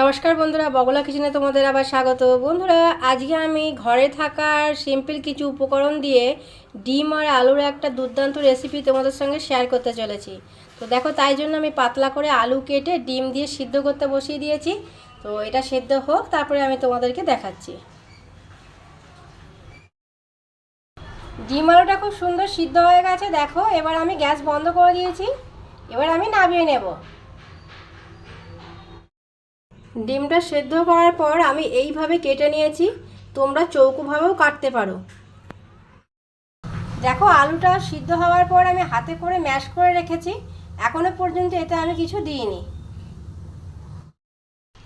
নমস্কার বন্ধুরা বগলা কিচেনে তোমাদের আবার স্বাগত। বন্ধুরা, আজকে আমি ঘরে থাকার সিম্পল কিছু উপকরণ দিয়ে ডিম আর আলুর একটা দুর্দান্ত রেসিপি তোমাদের সঙ্গে শেয়ার করতে চলেছি। তো দেখো, তাই জন্য আমি পাতলা করে আলু কেটে ডিম দিয়ে সিদ্ধ করতে বসিয়ে দিয়েছি। তো এটা সেদ্ধ হোক, তারপরে আমি তোমাদেরকে দেখাচ্ছি। ডিম আলুটা খুব সুন্দর সিদ্ধ হয়ে গেছে, দেখো, এবার আমি গ্যাস বন্ধ করে দিয়েছি। এবার আমি নামিয়ে নেব। ডিমটা সেদ্ধ করার পর আমি এইভাবে কেটে নিয়েছি। তোমরা চৌকোভাবেও কাটতে পারো। দেখো, আলুটা সিদ্ধ হওয়ার পর আমি হাতে করে ম্যাশ করে রেখেছি। এখনও পর্যন্ত এতে আমি কিছু দিইনি।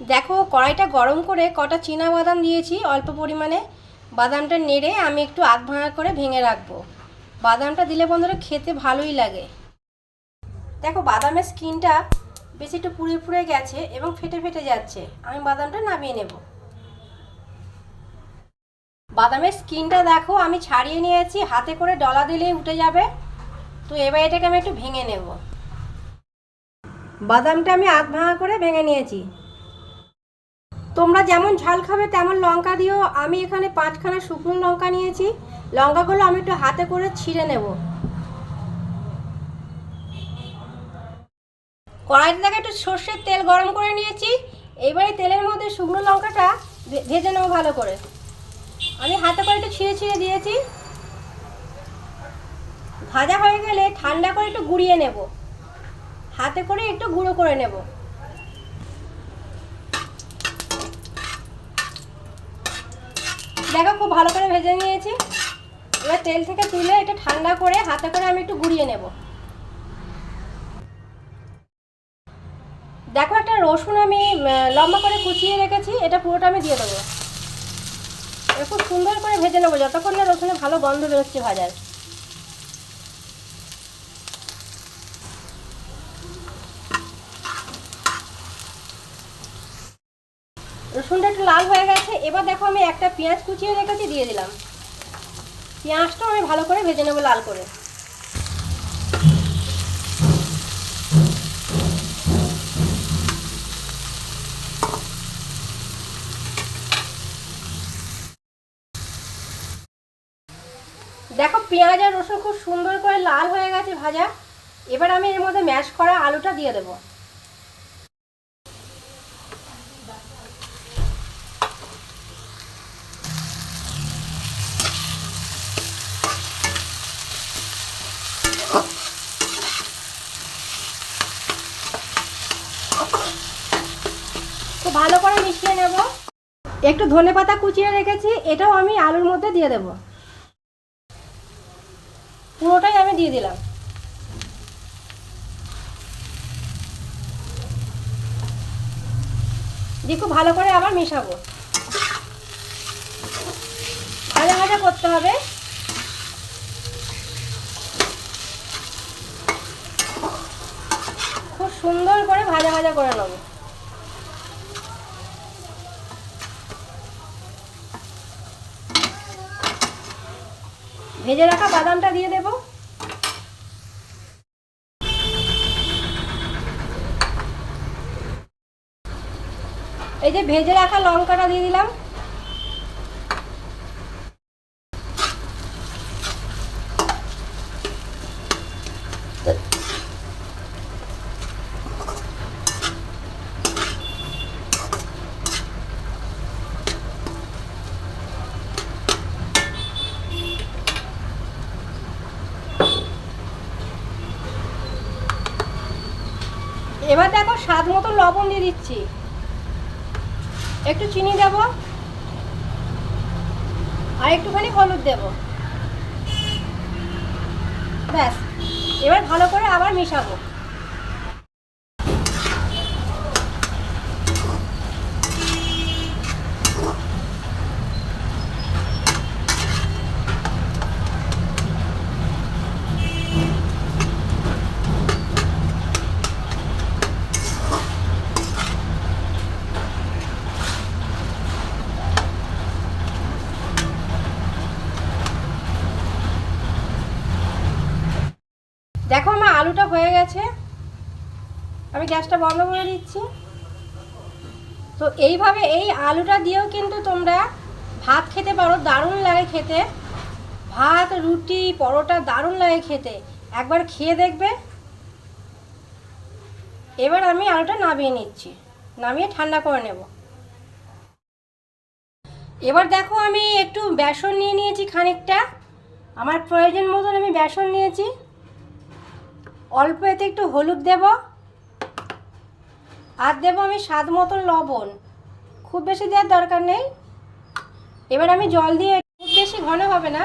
দেখো, কড়াইটা গরম করে কটা চীনা বাদাম দিয়েছি অল্প পরিমাণে। বাদামটা নেড়ে আমি একটু আধ ভাঙা করে ভেঙে রাখব। বাদামটা দিলে বন্ধুরা খেতে ভালোই লাগে। দেখো, বাদামের স্কিনটা বেশি একটু পুড়ে পুড়ে গেছে এবং ফেটে ফেটে যাচ্ছে। আমি বাদামটা নামিয়ে নেব। বাদামের স্কিনটা দেখো, আমি ছাড়িয়ে নিয়েছি। হাতে করে ডলা দিলেই উঠে যাবে। তো এবার এটাকে আমি একটু ভেঙে নেব। বাদামটা আমি আধ ভাঙা করে ভেঙে নিয়েছি। তোমরা যেমন ঝাল খাবে, তেমন লঙ্কা দিও। আমি এখানে পাঁচখানা শুকনো লঙ্কা নিয়েছি। লঙ্কাগুলো আমি একটু হাতে করে ছিঁড়ে নেব। কড়াইতে দেখে একটু সর্ষের তেল গরম করে নিয়েছি। এইবারে তেলের মধ্যে শুকনো লঙ্কাটা ভেজে নেব ভালো করে। আমি হাতে করে একটু ছিঁড়ে ছিঁড়ে দিয়েছি। ভাজা হয়ে গেলে ঠান্ডা করে একটু গুঁড়িয়ে নেব। হাতে করে একটু গুঁড়ো করে নেব। দেখো খুব ভালো করে ভেজে নিয়েছি। এবার তেল থেকে তুলে এটা ঠান্ডা করে হাতে করে আমি একটু গুঁড়িয়ে নেব। রসুন আমি লম্বা করে কুচিয়ে রেখেছি, এটা পুরোটা আমি দিয়ে দেবো। খুব সুন্দর করে ভেজে নেব, যতক্ষণ না রসুনে ভালো গন্ধ বেরোচ্ছে ভাজার। রসুনটা একটু লাল হয়ে গেছে, এবার দেখো আমি একটা পেঁয়াজ কুচিয়ে রেখেছি, দিয়ে দিলাম। পেঁয়াজটাও আমি ভালো করে ভেজে নেব লাল করে দেখো পেঁয়াজ আর রসুন খুব সুন্দর করে লাল হয়ে গেছে ভাজা। এবার আমি এর মধ্যে ম্যাশ করা আলুটা দিয়ে দেবো। ভালো করে মিশিয়ে নেব। একটু ধনে পাতা কুচিয়ে রেখেছি, এটাও আমি আলুর মধ্যে দিয়ে দেবো। পুরোটাই আমি দিয়ে দিলাম। দিয়ে খুব ভালো করে আবার মেশাবো। ভাজা ভাজা করতে হবে। খুব সুন্দর করে ভাজা ভাজা করে নেব। ভেজে রাখা বাদামটা দিয়ে দেব। এই যে ভেজে রাখা লঙ্কাটা দিয়ে দিলাম। এবার দেখো স্বাদ মতো লবণ দিয়ে দিচ্ছি। একটু চিনি দেব। আর একটুখানি হলুদ দেব। ব্যাস, এবার ভালো করে আবার মিশাবো। দেখো আমার আলুটা হয়ে গেছে। আমি গ্যাসটা বন্ধ করে দিচ্ছি। তো এইভাবে এই আলুটা দিয়েও কিন্তু তোমরা ভাত খেতে পারো, দারুণ লাগে খেতে। ভাত, রুটি, পরোটা দারুণ লাগে খেতে। একবার খেয়ে দেখবে। এবার আমি আলুটা নামিয়ে নিচ্ছি। নামিয়ে ঠান্ডা করে নেব। এবার দেখো আমি একটু বেসন নিয়ে নিয়েছি খানিকটা। আমার প্রয়োজন মতন আমি বেসন নিয়েছি। অল্প এতে একটু হলুদ দেব। আর দেবো আমি স্বাদ মতন লবণ। খুব বেশি দেওয়ার দরকার নেই। এবার আমি জল দিয়ে খুব বেশি ঘন হবে না।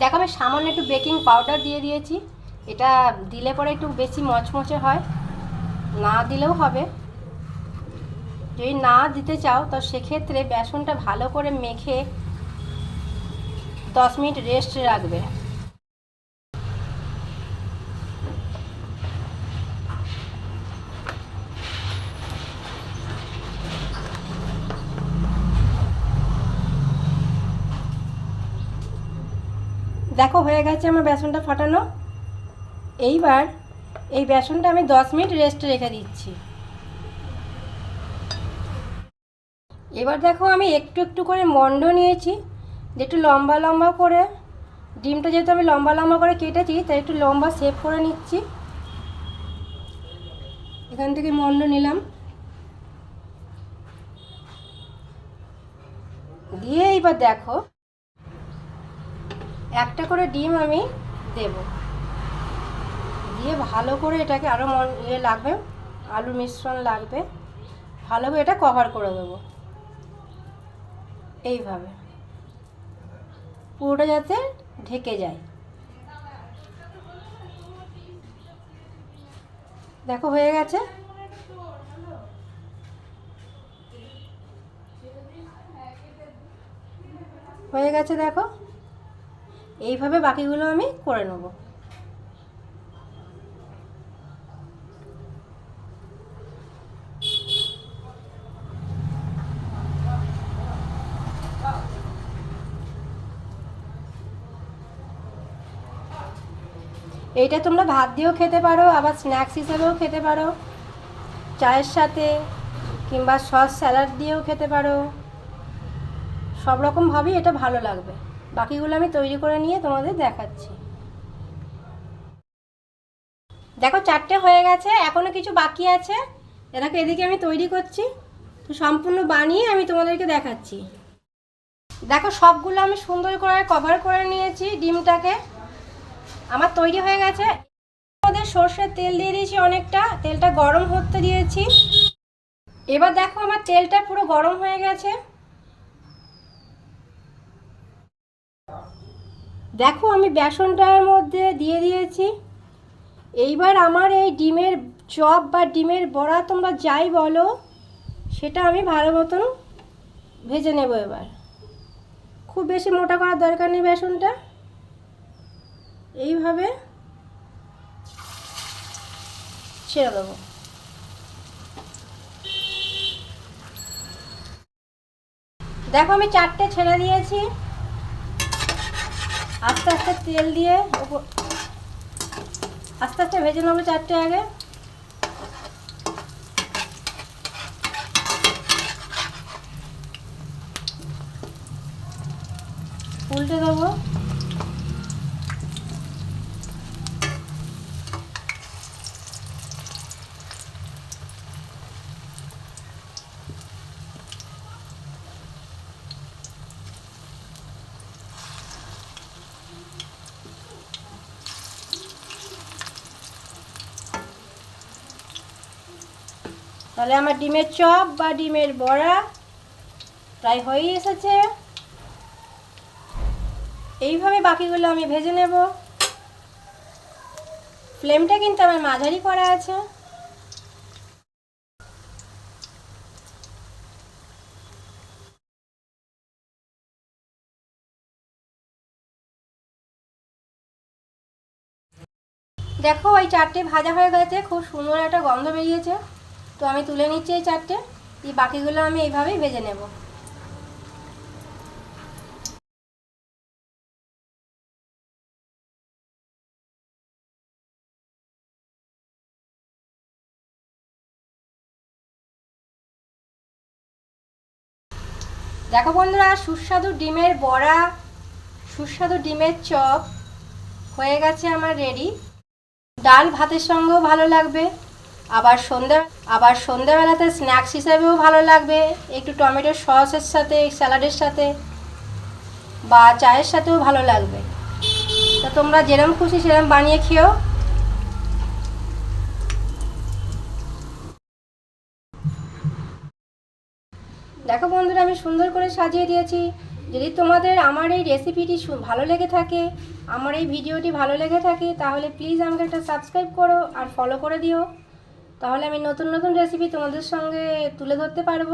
দেখো আমি সামান্য একটু বেকিং পাউডার দিয়ে দিয়েছি। এটা দিলে পরে একটু বেশি মচমচে হয়। না দিলেও হবে। যদি না দিতে চাও, তো সেক্ষেত্রে বেসনটা ভালো করে মেখে দশ মিনিট রেস্ট রাখবে। দেখো, হয়ে গেছে আমার বেসনটা ফাটানো। এইবার এই বেসনটা আমি দশ মিনিট রেস্টে রেখে দিচ্ছি। এবার দেখো আমি একটু একটু করে মন্ড নিয়েছি, যে একটু লম্বা লম্বা করে, ডিমটা যেহেতু আমি লম্বা লম্বা করে কেটেছি, তাই একটু লম্বা শেপ করে নিচ্ছি। এখান থেকে মন্ড নিলাম। দিয়ে এইবার দেখো, একটা করে ডিম আমি দেব। দিয়ে ভালো করে এটাকে আরও মন ইয়ে লাগবে, আলু মিশ্রণ লাগবে, ভালো করে এটা কভার করে দেবো। এইভাবে। পুরোটা যাতে ঢেকে যায়। দেখো, হয়ে গেছে? হয়ে গেছে, দেখো? এইভাবে বাকিগুলো আমি করে নেব। এইটা তোমরা ভাত দিয়েও খেতে পারো, আবার স্ন্যাক্স হিসেবেও খেতে পারো। চায়ের সাথে কিংবা সস, স্যালাড দিয়েও খেতে পারো। সব রকমভাবেই এটা ভালো লাগবে। বাকিগুলো আমি তৈরি করে নিয়ে তোমাদের দেখাচ্ছি। দেখো, চারটে হয়ে গেছে এখনও কিছু বাকি আছে। এটাকে এদিকে আমি তৈরি করছি। তো সম্পূর্ণ বানিয়ে আমি তোমাদেরকে দেখাচ্ছি। দেখো, সবগুলো আমি সুন্দর করে কভার করে নিয়েছি ডিমটাকে। আমার তৈরি হয়ে গেছে। আমাদের সর্ষের তেল দিয়ে দিয়েছি অনেকটা। তেলটা গরম হতে দিয়েছি। এবার দেখো আমার তেলটা পুরো গরম হয়ে গেছে। দেখো আমি বেসনটার মধ্যে দিয়ে দিয়েছি। এইবার আমার এই ডিমের চপ বা ডিমের বড়া তোমরা যাই বলো, সেটা আমি ভালো মতন ভেজে নেব এবার। খুব বেশি মোটা করার দরকার নেই বেসনটা। এইভাবে ছেড়ে দেবো। দেখো আমি চারটে ছেড়ে দিয়েছি। আস্তে আস্তে তেল দিয়ে আস্তে আস্তে ভেজে নেব চারটে আগে। উল্টে দেবো। তাহলে আমার ডিমের চপ বা ডিমের বড়া প্রায় হয়েই এসেছে। এইভাবে বাকিগুলো আমি ভেজে নেব। ফ্লেমটা কিন্তু আমার মাঝারি করা আছে। দেখো, ওই চারটে ভাজা হয়ে গেছে, খুব সুন্দর একটা গন্ধ বেরিয়েছে। তো আমি তুলে নিচ্ছি এই চারটে। এই বাকিগুলো আমি এইভাবেই ভেজে নেব। দেখো বন্ধুরা, সুস্বাদু ডিমের বড়া, সুস্বাদু ডিমের চপ হয়ে গেছে আমার রেডি ডাল ভাতের সঙ্গেও ভালো লাগবে। আবার সন্ধ্যা, আবার সন্ধ্যাবেলাতে স্ন্যাক্স হিসাবেও ভালো লাগবে। একটু টমেটো সসের সাথে, স্যালাডের সাথে বা চায়ের সাথেও ভালো লাগবে। তো তোমরা যেরকম খুশি সেরকম বানিয়ে খেও। দেখো বন্ধুরা, আমি সুন্দর করে সাজিয়ে দিয়েছি। যদি তোমাদের আমার এই রেসিপিটি ভালো লেগে থাকে, আমার এই ভিডিওটি ভালো লেগে থাকে, তাহলে প্লিজ আমাকে একটা সাবস্ক্রাইব করো আর ফলো করে দিও। তাহলে আমি নতুন নতুন রেসিপি তোমাদের সঙ্গে তুলে ধরতে পারব।